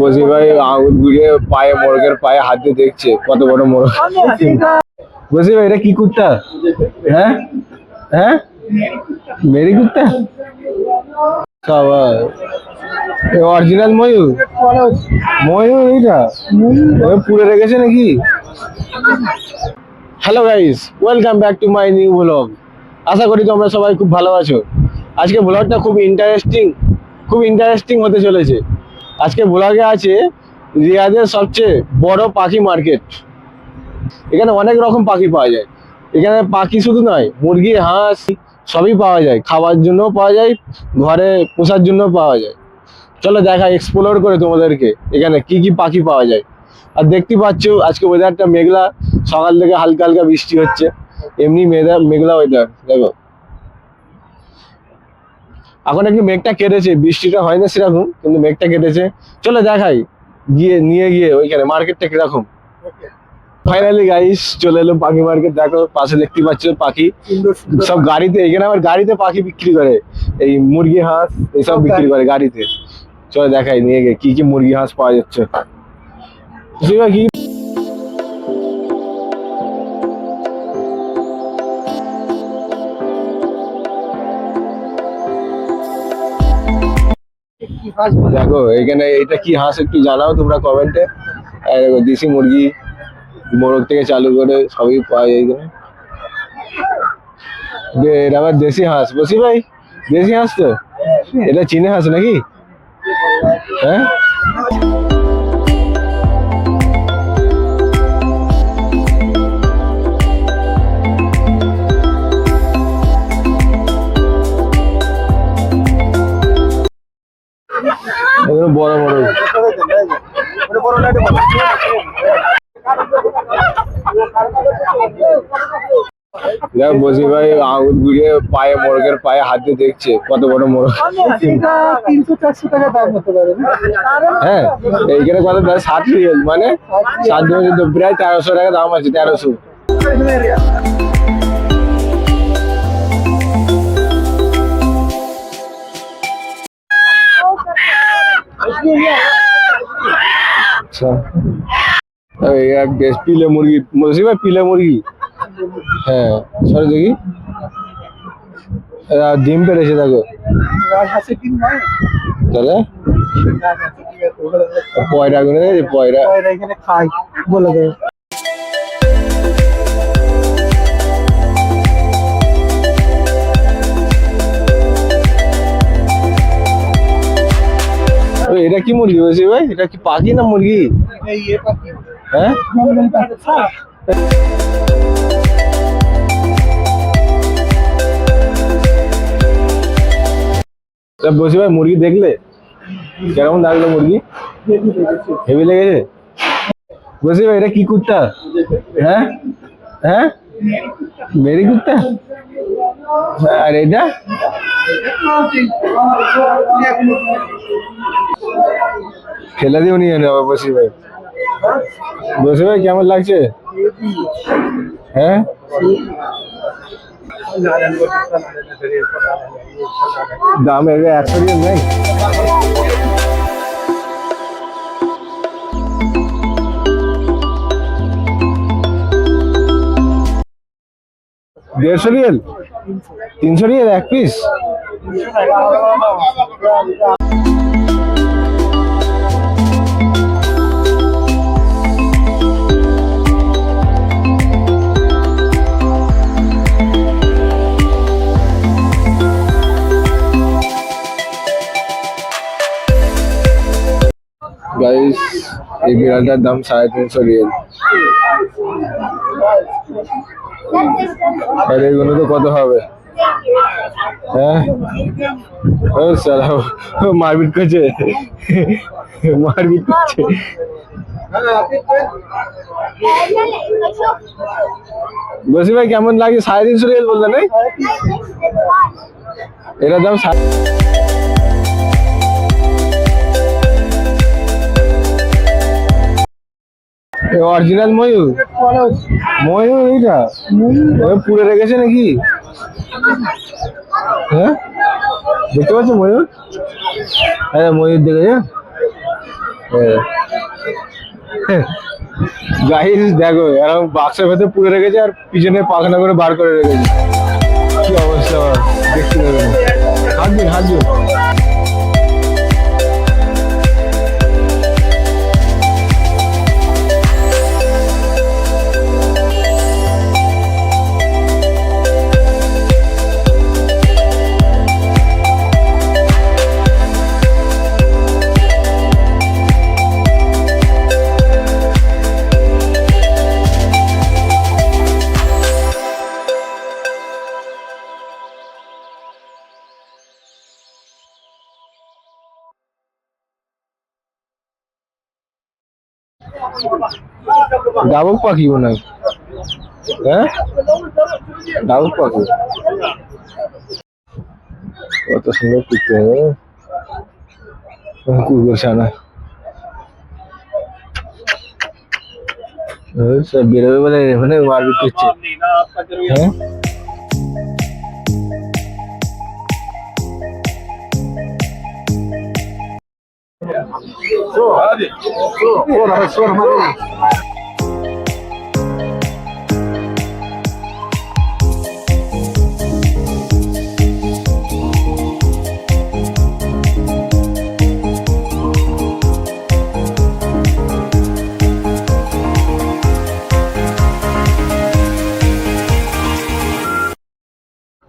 বসি ভাই, আঙুল পায়ে মোরগের পায়ে হাত দিয়ে দেখছে, কত বড় মোরগ। বসি ভাই, এটা কি কুত্তা? হ্যাঁ? হ্যাঁ? মেরি কুত্তা? অরিজিনাল ময়ূর? ময়ূর এইটা? পুড়ে রেখেছে নাকি? Hello guys welcome back to my new blog আশা করি তোমরা সবাই খুব ভালো আছো। আজকে ব্লগটা খুব ইন্টারেস্টিং খুব ইন্টারেস্টিং হতে চলেছে। আজকে ব্লগে আছে রিয়াদের সবচেয়ে বড় পাখি মার্কেট। এখানে অনেক রকম পাখি পাওয়া যায়। এখানে পাখি শুধু নয়, মুরগি, হাঁস সবই পাওয়া যায়। খাওয়ার জন্যও পাওয়া যায়, ঘরে পোষার জন্যও পাওয়া যায়। চলো দেখা এক্সপ্লোর করে তোমাদেরকে এখানে কি কি পাখি পাওয়া যায়। আর দেখতে পাচ্ছ, আজকে ওয়েদারটা মেঘলা, সকাল থেকে হালকা হালকা বৃষ্টি হচ্ছে। এমনি মেঘলা ওয়েদার দেখো। এখন একটু মেঘটা কেটেছে বৃষ্টিটা হয় না সেরকম কিন্তু মেঘটা কেটেছে। চলো দেখাই গিয়ে নিয়ে গিয়ে ওইখানে মার্কেটটা কীরকম। ফাইনালি গাইস চলে এলো পাখি মার্কেট দেখো পাশে দেখতে পাচ্ছ পাখি। সব গাড়িতে এখানে আবার গাড়িতে পাখি বিক্রি করে। এই মুরগি হাঁস এইসব বিক্রি করে গাড়িতে। চলো দেখাই নিয়ে গিয়ে কি কি মুরগি হাঁস পাওয়া যাচ্ছে। শিবা, দেখো এখানে এটা কি হাঁস একটু জানাও তোমরা কমেন্টে দেশি মুরগি, মোরগ থেকে চালু করে সবই পাওয়া যায় এখানে। এটা আবার দেশি হাঁস, বসি ভাই, দেশি হাঁস তো? এটা চীনে হাঁস নাকি? হ্যাঁ? এগুলো বড় বড়। দেখ বসি ভাই, আঙুল ঘুরিয়ে পায়ে মোরগের পায়ে হাত দিয়ে দেখছে কত বড় মোরগ। হ্যাঁ এইখানে কত সাত রিয়েল মানে সাত প্রায় তেরোশো টাকা দাম আছে, তেরোশো। আচ্ছা। বেশ পিলে মুরগি বলছি ভাই পিলে মুরগি? হ্যাঁ সরি দেখি। ডিম পেরেছে দেখো তাহলে। পয়রা। পয়রা এখানে খায় বলে দেয়। এটা কি মুরগি বলছি ভাই? এটা কি পাখি না মুরগি? হ্যাঁ? বলছি ভাই মুরগি দেখলে? কেমন লাগল মুরগি? হেভি লেগেছে? বলছি ভাই এটা কি কুত্তা? হ্যাঁ? হ্যাঁ? মেরি কুত্তা আর এটা ফেলে দিও নিয়ে নেব বসি ভাই বসি ভাই কেমন লাগছে হ্যাঁ দাম এর একশো রিয়াল নেই দেড়শো রিয়াল? তিনশো রিয়াল এক পিস এই বিড়ালটার দাম সাড়ে তিনশো রিয়াল। আর এইগুলো তো কত হবে? হ্যাঁ? ও ও মারপিট করছে। মারপিট করছে। বসি ভাই, কেমন লাগে? সাড়ে তিনশো রিয়াল বললেন এটার দাম সাড়ে অরিজিনাল ময়ূর? ময়ূর এইটা? পুড়ে রেখেছে নাকি? হ্যাঁ? দেখতে পাচ্ছ ময়ূর? হ্যাঁ ময়ূর দেখেছে। গাইস দেখো এরকম বাক্সের ভেতরে পুরে রেখেছে আর পিছনে পাখনা করে বার করে রেখেছে। কি অবস্থা দেখতে হাত দিন হাত দিন। ডাবক পাখি মনে হয়। হ্যাঁ? ডাবক পাখি। কত সুন্দর করতে কুকুর ছানা। সব বেরোবে বলে এখানে মারপিট করছে। হ্যাঁ?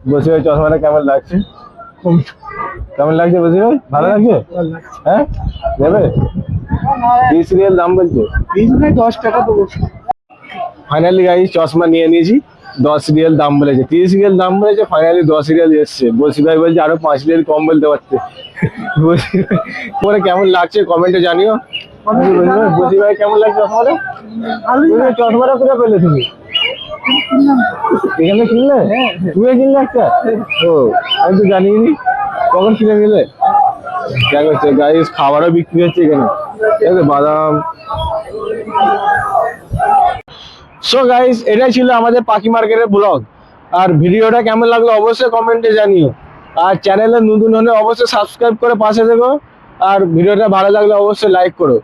বসে ওই চশমাটা কেমন লাগছে কেমন লাগছে বসে ভাই? ভালো লাগছে? হ্যাঁ? দেবে? তিরিশ রিয়াল দাম বলছে দশ টাকা দেবো। ফাইনালি গাই চশমা নিয়ে নিয়েছি দশ রিয়াল দাম বলেছে। তিরিশ রিয়াল দাম বলেছে ফাইনালি দশ রিয়াল এসছে। বসি ভাই বলছে আরও পাঁচ রিয়াল কম বলতে পারতে। পরে কেমন লাগছে কমেন্টে জানিও। বসি ভাই কেমন লাগছে চশমাটা তুমি চশমাটা কোথায় পেলে তুমি? এখানে কিনলে? তুমি কিনলে একটা? ও আমি তো জানিনি। কখন কিনে নিলে? দেখা গাইস খাবারও বিক্রি হচ্ছে এখানে। ঠিক আছে বাদাম। সো গাইস এটাই ছিল আমাদের পাখি মার্কেটের ব্লগ আর ভিডিওটা কেমন লাগল অবশ্যই কমেন্টে জানিও। আর চ্যানেলে নতুন হলে অবশ্যই সাবস্ক্রাইব করে পাশে থেকো। আর ভিডিওটা ভালো লাগলে অবশ্যই লাইক করো।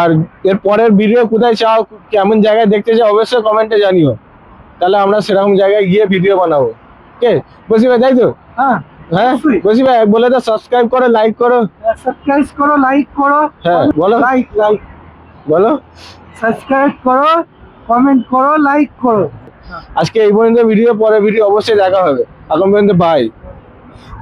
আর এর পরের ভিডিও কোথায় চাও, কেমন জায়গায় দেখতে চাও, অবশ্যই কমেন্টে জানিও। তাহলে আমরা সেরকম জায়গায় গিয়ে ভিডিও বানাবো। কে বসি ভাই তাই তো? হ্যাঁ। হ্যাঁ বলছি ভাই বলে তো সাবস্ক্রাইব করো লাইক করো। সাবস্ক্রাইব করো লাইক করো হ্যাঁ বলো। লাইক লাইক বলো। সাবস্ক্রাইব করো কমেন্ট করো লাইক করো। আজকে এই পর্যন্ত ভিডিও পরে ভিডিও অবশ্যই দেখা হবে। এখন পর্যন্ত বাই